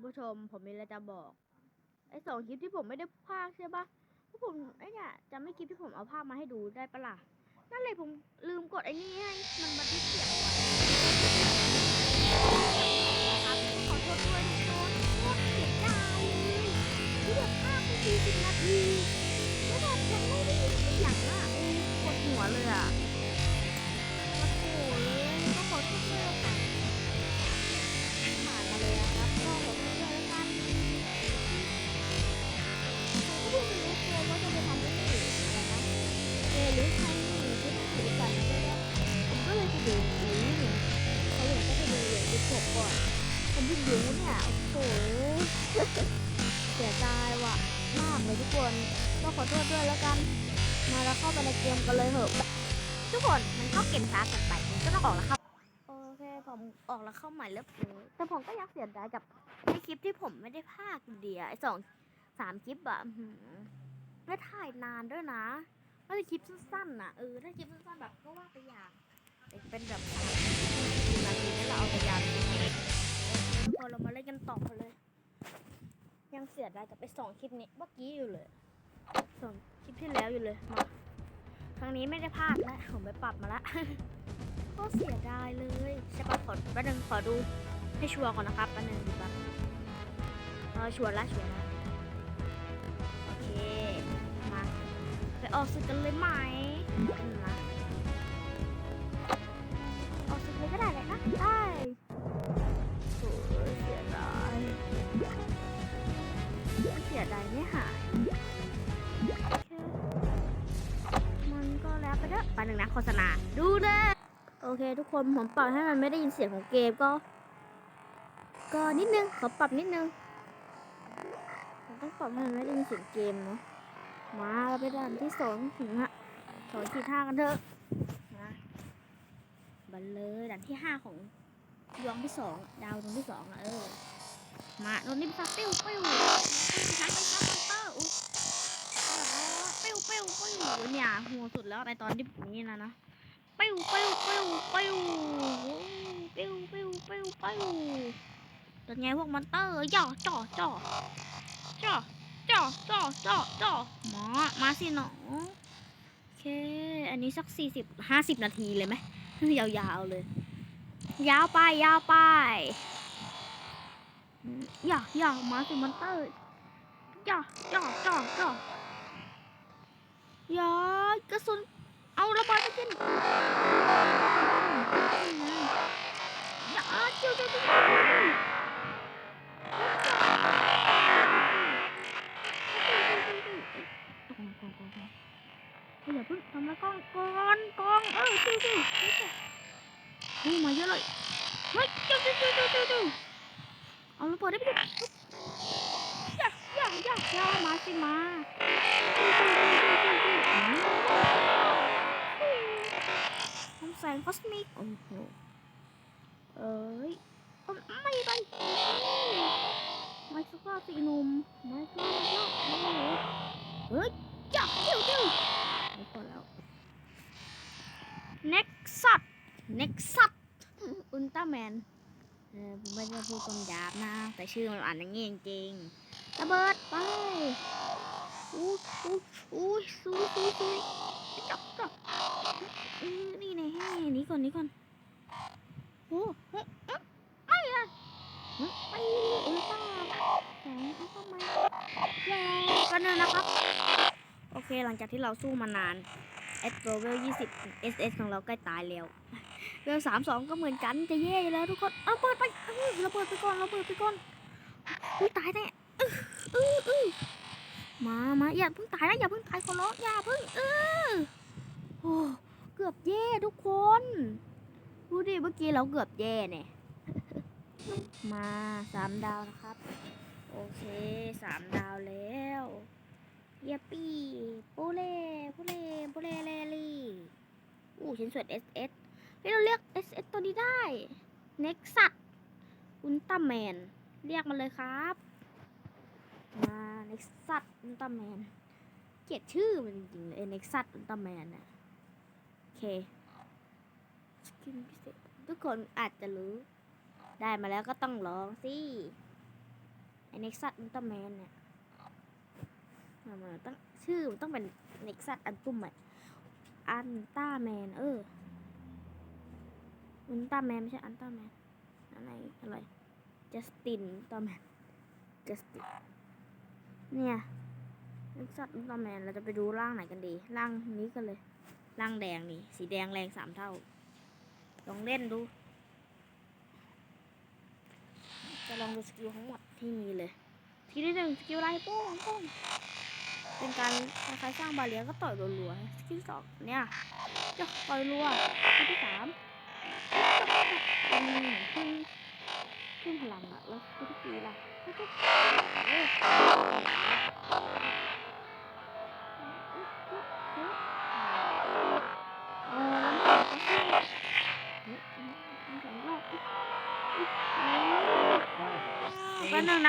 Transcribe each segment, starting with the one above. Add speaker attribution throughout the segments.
Speaker 1: คุณผู้ชมผมมีอะไรจะบอก ไอ้สองคลิปที่ผมไม่ได้พากใช่ปะเพราะผมไอ้เนี่ยจะไม่คลิปที่ผมเอาภาพมาให้ดูได้ปะล่ะนั่นเลยผมลืมกดไอ้นี่ให้มันบันทึกเสียงเอาไว้ครับขอโทษด้วยทุกคนโคตรเสียดายเลยที่แบบภาพไปสี่สิบนาทีแล้วแบบยังไม่ได้ยินเสียงอะโอ้ปวดหัวเลยอะ เข้าไปในเกมกันเลยเหอะทุกคนมันเข้าเกมช้าเกินไปมันก็ต้องออกแล้วครับโอเคผมออกแล้วเข้าใหม่แล้วแต่ผมก็ยังเสียดายกับไอคลิปที่ผมไม่ได้พากย์อยู่ดีอะไอสองสามคลิปอะอื้อหือและถ่ายนานด้วยนะถ้าจะคลิปสั้นๆนะเออถ้าคลิปสั้นๆแบบก็ว่าไปอย่างเป็นแบบนาทีนี่เราเอาไปยาวพอเรามาเล่นกันต่อเลย ยังเสียดายกับไปสองคลิปนี้เมื่อกี้อยู่เลยสองคลิปที่แล้วอยู่เลยมา ครั้งนี้ไม่ได้พลาดแล้วผมไปปรับมาละก็เสียดายเลยใช่ปะขอแป๊บนึงขอดูให้ชัวร์ก่อนนะครับแป๊บนึงดูแป๊บเออชัวร์ละชัวร์ละโอเคมาไปออกสึกกันเลยไหม เถอะไปหนึ่งนะโฆษณา ดูเลยโอเค ทุกคนผมปรับให้มันไม่ได้ยินเสียงของเกมก็ ก็นิดนึงขอปรับนิดนึงผมต้องปรับให้มันไม่ได้ยินเสียงเกมเนาะมาเราไปด่านที่สองถึงฮะสองที่ห้ากันเถอะมาบันเลยด่านที่ห้าของดวงที่สองดาวดวงที่สองอะเออมาโดนนิมซาปิ้วปิ้วช้างไปช้างมอนเตอร์อุ๊ย ปิ้วปิ้วปิ้วเนี่ยหัวสุดแล้วในตอนที่นี้นะนะปิ้วปิ้วปิ้วปิ้วปิ้วปิ้วปิ้วปิ้วเป็นไงพวกมอนเตอร์ย่อจ่อจ่อจ่อจ่อจ่อจ่อจ่อหมอมาสิหนอโอเค อันนี้สักสี่สิบห้าสิบนาทีเลยไหมยาวๆเลย ยาวไปยาวไปย่าอย่ามาสิมอนเตอร์อย่าจ่อจ่อจ่อย่าก ระสุน เอาระเบิดไปกินอย่าเจ้าเจ้าเจ้ากองกองกองกองเฮ้ยอย่าเพิ่งทำละกองกองกองเออดูดูดูมาเยอะเลยเฮ้ยดูดูดูดูดูดูเอาระเบิดได้ไปดิอย่าอย่าอย่าอย่ามาสิมา แสงคอสมิกโอ้โหเอ้ยเอาไม่ไปไม่สุภาพสิหนุ่มไม่สุภาพโอ้โหเฮ้ยจ้าจิ้วจิ้วไม่พอแล้ว Nexus Nexus อุลตร้าแมนเออผมไม่ได้พูดคำหยาบนะ แต่ชื่อมันอ่านอย่างงี้จริงๆระเบิดไปอู้อู้อู้ซูซูซูจับจับอือ นี่แน่หนี่ก่อนนี่ก่อนโอ้โหเอ๊ะไม่ละไปอุลตร้าแสงอุลตร้ามนแล้วกันเลยนะครับ โอเคหลังจากที่เราสู้มานาน S l e v e l 20 SS ของเราใกล้ตายแล้วเวล32ก็เหมือนกันจะแย่แล้วทุกคนเอาเปิดไปเออเราเปิดไปก่อนเราเปิดไปก่อนอุ้ยตายแน่มามาอย่าเพิ่งตายนะอย่าเพิ่งตายขอร้องอย่าเพิ่งเออโอ้ กือบแย่ทุกคนดูดิเมื่อกี้เราเกือบแย่เนี่ย มาสามดาวนะครับ โอเคสามดาวแล้วเยปปี้ปูเล่ปูเล่ปูเล่เลลี่อู้ชิ้นส่วน SS เฮ้ยเราเรียก SS ตัวนี้ได้ Nexus อุลตร้าแมน เรียกมันเลยครับ มา Nexus อุลตร้าแมนเกลียดชื่อมันจริงเลย Nexus อุลตร้าแมนน่ะ เคสกินพิเศษทุกคนอาจจะรู้ ได้มาแล้วก็ต้องลองสิไอเน็กซัสอุลตร้าแมนเนี่ยมันมันต้องชื่อมันต้องเป็นเน็กซัสอันตุ้มอะอันต้าแมนเอออุลตร้าแมนไม่ใช่อันต้าแมนอะไรอะไรจัสตินต้าแมนจัสตินเนี่ยเน็กซัสอุลตร้าแมนเราจะไปดูร่างไหนกันดี ร่างนี้กันเลย ร่างแดงนี่ สีแดงแรงสามเท่า ลองเล่นดู จะลองดูสกิลทั้งหมดที่มีเลยสกิลที่หนึ่งสกิลไล่โป้งโป้งเป็นการคล้ายๆสร้างบาเลียก็ต่อยรัวๆสกิลสองเนี่ยจะต่อยรัวสกิลที่สามเป็นขึ้นขึ้นพลังอะแล้วสกิลที่สี่ล่ะ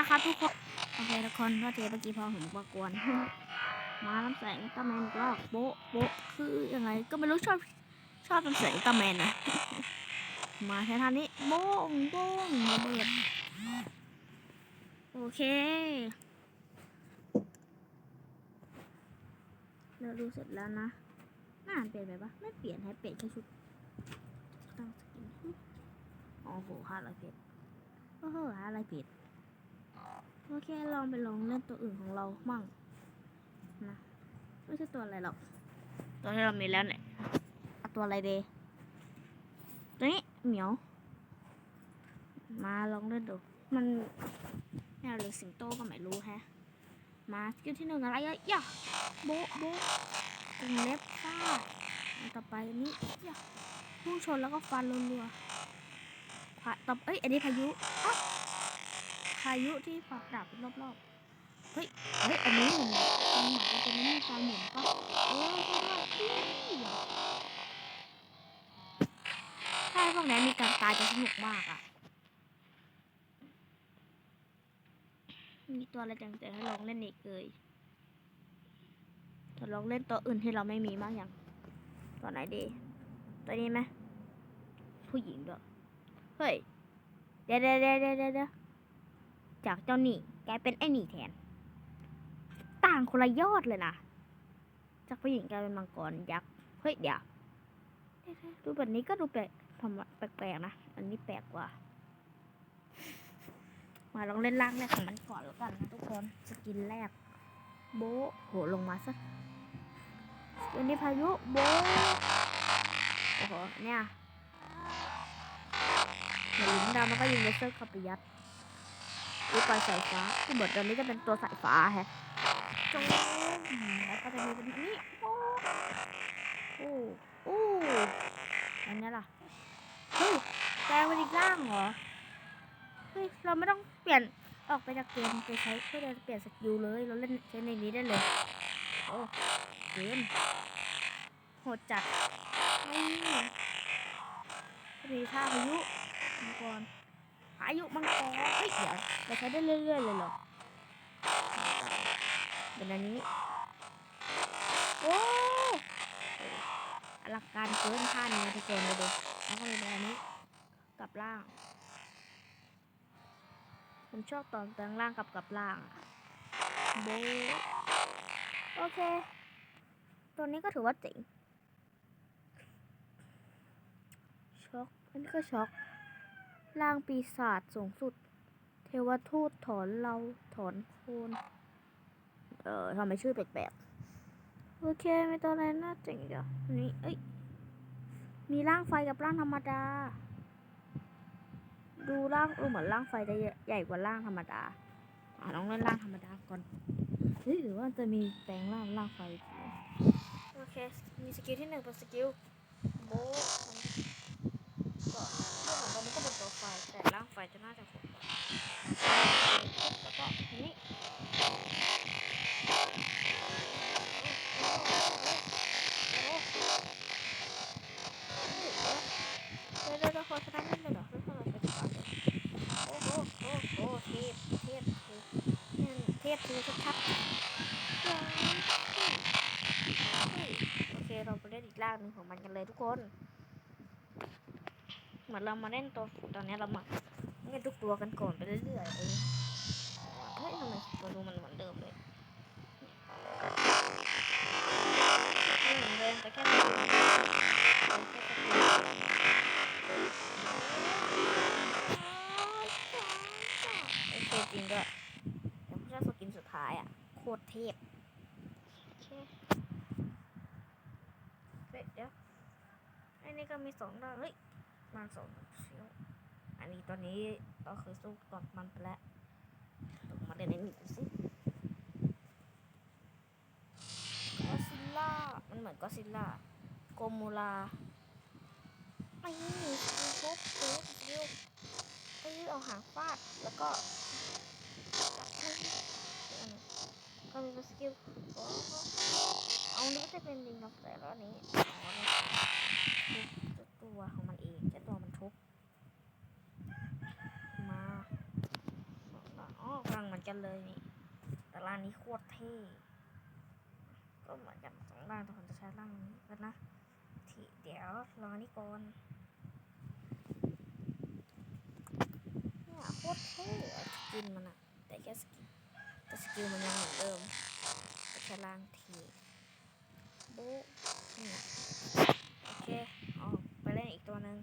Speaker 1: นึงนะคะทุกคน โอเคทุกคนว่าเทเมื่อกี้พอผมประกวน มาน้ำแสงอุลตร้าแมนก็โบ๊ะโบ๊ะคือยังไงก็ไม่รู้ชอบชอบน้ำแสงอุลตร้าแมนนะ มาแค่ทางนี้โบ้งโบ้งระเบิดโอเคเราดูเสร็จแล้วนะหน้าเปลี่ยนไปปะไม่เปลี่ยนให้เปลี่ยนแค่ชุดตั้งสกินอ๋อโหห้าร้อยเพชรโอ้โหหาอะไรผิด โอเคลองไปลองเล่นตัวอื่นของเรามั่งนะไม่ใช่ตัวอะไรหรอก ตัวที่เรามีแล้วเนี่ยเอาตัวอะไรเดตัวนี้เหมียว มาลองเล่นดู มันแมวหรือสิงโตก็ไม่รู้แฮะ มาสกิลที่หนึ่งอะไรอะย่ะโบโบตึงเล็บฟาต่อไปนี้ย่ะพุ่งชนแล้วก็ฟันรัวๆพาต่อเอ้ย อันนี้พายุอ๊ะ พายุที่ฝักดาบเป็นรอบๆ เฮ้ย เฮ้ย อันนี้หมือนมันหมือนจะเป็นนี่การหมุนปะเออใช่ด้ยถ้าพวกนี้มีการตายจะสนุกมากอะ มีตัวอะไรจังๆให้ลองเล่นอีกเลยจะลองเล่นตัวอื่นที่เราไม่มีมากอย่างตัวไหนดี ตัวนี้ไหมผู้หญิงด้วย เฮ้ย เดี๋ยวเดี๋ยวเดี๋ยวเดี๋ยวเดี๋ยว จากเจ้าหนี่กลายเป็นไอ้หนี่แทน ต่างคนละยอดเลยนะ จากผู้หญิงกลายเป็นมังกรยักษ์ เฮ้ยเดี๋ยวดูแบบนี้ก็ดูแปลกทำแปลกๆนะ อันนี้แปลกกว่า มาลองเล่นล่างแรกของมันก่อนแล้วกันนะทุกคน สกินแรก โบโหลงมาสักอันนี้พายุโบโอ้โห เนี่ยเหมือนลิงดำแล้วก็ยิงเลเซอร์เข้าไปยัด ลูกปลายสายฟ้าที่บทตอนนี้จะเป็นตัวสายฟ้าฮะจงแล้วก็จะมีเป็นนี้โอ้โอ้โอ้อันนี้ล่ะเฮ้ยแปลงเป็นอีกร่างเหรอเฮ้ยเราไม่ต้องเปลี่ยนออกไปจากเกมไปใช้เพื่อเปลี่ยนสกิลเลยเราเล่นใช้ในนี้ได้เลยโอ้เกมโหดจัดนี่มีท่าพายุมังกร พายุมังกรเฮ้ยเดี๋ยวเราใช้ได้เรื่อยๆเลยเหรอเป็นอันนี้โอ้อลังการเกินท่านี้ทุกคนเลยดูแล้วก็มีแบบนี้กลับล่าง ผมชอบตอนแปลงร่างกับกลับล่างอะโบโอเค ตัวนี้ก็ถือว่าเจ๋งช็อกอันนี้ก็ช็อก ร่างปีศาจสูงสุด เทวทูตถอนเราถอนโคนเออทำไมชื่อแปลกๆ โอเคไม่ตัวอะไรน่าเจ๋งเดี๋ยวอันนี้เอ้ย มีร่างไฟกับร่างธรรมดา ดูร่างเออเหมือนร่างไฟจะใหญ่กว่าร่างธรรมดาอะลองเล่นร่างธรรมดาก่อนเฮ้ยหรือว่าจะมีแปลงร่างร่างไฟ โอเค มีสกิลที่หนึ่งเป็นสกิลโบะก็เรื่องของตอน ฝ่ายแต่ล่างไฟจะน่าจะค เรามาเล่นตัวตอนนี้เรามาเล่นทุกตัวกันก่อนไปเรื่อยๆเออตัวดูมันเหมือนเดิมเลยไม่เหมือนเดิมแต่แค่ตัวมันแค่ตัวโอเคจริงด้วยแต่ผู้ชายสกินสุดท้ายอะ โคตรเทพโอเคเดี๋ยวอ้นี่ก็มีสองด้านเฮ้ย มันสองเชียวอันนี้ตอนนี้เราเคยสู้กับมันไปแล้วลงมาเล่นไอ้นี่ดูสิก็ซิลล่ามันเหมือนก็ซิลล่าโกมูลาไอ้นี่สกิลทุบทุบสกิลไอ้นี่เอาหางฟาดแล้วก็ก็มีสกิลโอ้โหเอานี้จะเป็นดิงกับแต่ละนี้อ๋อทุบตัวของมันเองจะตัวมันทุบ มาอ๋อกำลังเหมือนกันเลยนี่ แต่านนี้โคตรเท่ก็เหมือนกันสองร่างแต่ผมจะใช้ร่างนี้กันนะ ทีเดี๋ยวรอนี่ก่อนเนี่ยโคตรเท่อะสกินมันอะแต่แค่สกินแต่สกิลมันยังเหมือนเดิมแต่แค่ร่างทีโบ๊ะนี่ยอเคเอาไปเล่นอีกตัวหนึ่ง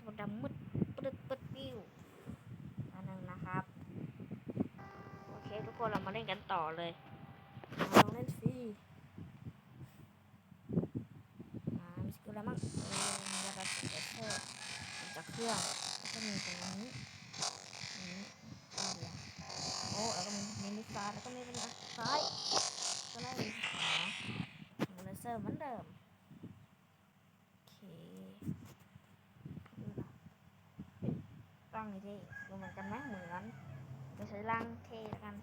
Speaker 1: ตัวดำมืดปึ๊ดปึ๊ดปิ้วอันหนึงนะครับ โอเค ทุกคนเรามาเล่นกันต่อเลยลองเล่นฟรีอ่ามีสกิลอะไรบ้างมีระดับเอสเซอร์จากเครื่องก็มีตรงนี้นี้โอ้แล้วก็มีมินิซาร์แล้วก็มีเป็นอันซ้ายก็ได้มีขวามีเลเซอร์เหมือนเดิมโอเคนี่ล่ะเฮ้งนี้เท่ดูเหมือนกันไหมเหมือนไม่ใช่ร่างเทกัน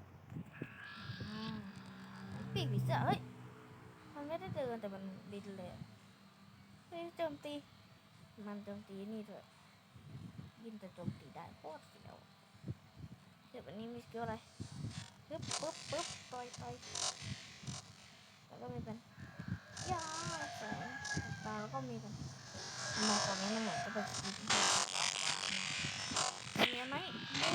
Speaker 1: ปีกผีเสื้อเฮ้ย มันไม่ได้เดินแต่มันบินเลยเฮ้ยโจมตี มันโจมตีนี่ด้วยบินแต่โจมตีได้โคตรเสียวเดี๋ยววันนี้มีสกิลอะไรปึ๊บปึ๊บปึ๊บต่อยต่อยแล้วก็มีเป็นยาแสงตาแล้วก็มีเป็นมองตอนนี้มันเหมือนจะเป็นสกิลที่ฟ้าฟ้าๆนะมีไหมโอ้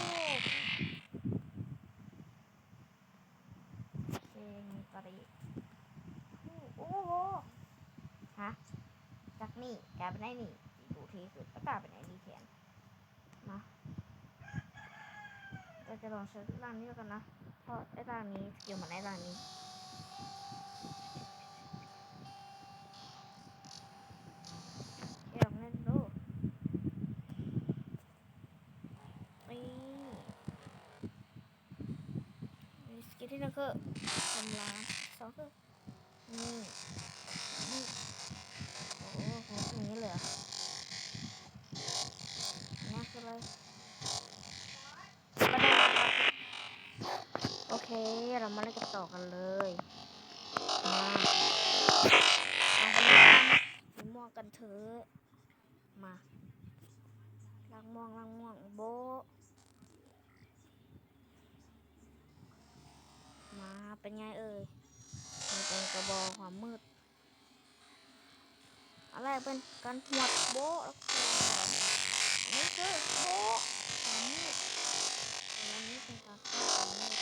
Speaker 1: เพลงกรีโอ้โหฮะจากนี่กลายเป็นไอ้นี่ดูทีสุดแล้วกลายเป็นไอ้นี่แทนมาเราจะล องใช้ร่างนี้แล้วกันนะ เพราะไอ้ร่างนี้สกิลเหมือนไอ้ร่างนี้เดี๋ยวเล่นดูนี่มีสกิลที่นึ่งคือทำลายสองคือนี่นี่โอ้โหอย่างนี้เลยเหรอนี่คืออะไร เคเรามาเล่นกันต่อกันเลยมาเอากันเลยสีม่วงกันเถอะมาลังม่วงลังม่วงโบมาเป็นไงเอ่ยมันเป็นกระบอกความมืด อะไรเป็นการหวดโบแล้วก็นี่คือโบความมืดอันนี้เป็นการฆ่าความมืด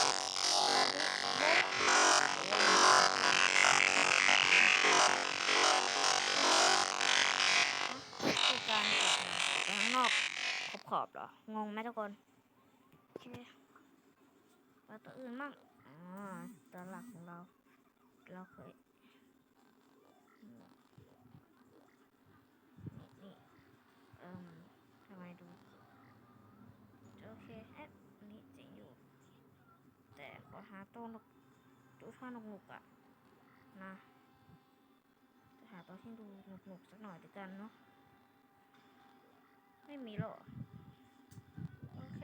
Speaker 1: หาตัวนกดูท่านกหนุกอะนะจะหาตัวที่ดูหนุกสักหน่อยดีกันเนาะไม่มีหรอกโอเค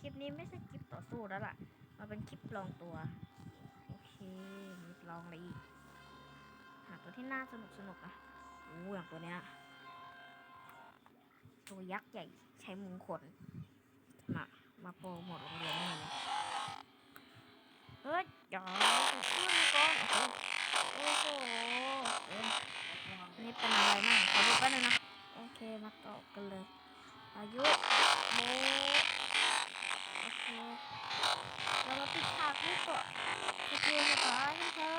Speaker 1: คลิปนี้ไม่ใช่คลิปต่อสู้แล้วล่ะ มันเป็นคลิปลองตัว โอเคมีลองอะไรอีก หาตัวที่น่าสนุกสนุกๆนะโอ้อย่างตัวเนี้ยตัวยักษ์ใหญ่ใช้มุงขนมามาโปรโมทโรงเรียนนี่เลย ฮ้ยอย่าขึ้นก่อนโอ้โหนี่เป็นอะไรมั่งขอดูแป๊บนึงนะ โอเค มาต่อกันเลย อายุโมโอเคเรามาปิดฉากด้วยก่อนสกิลสุด้ายนะเธอ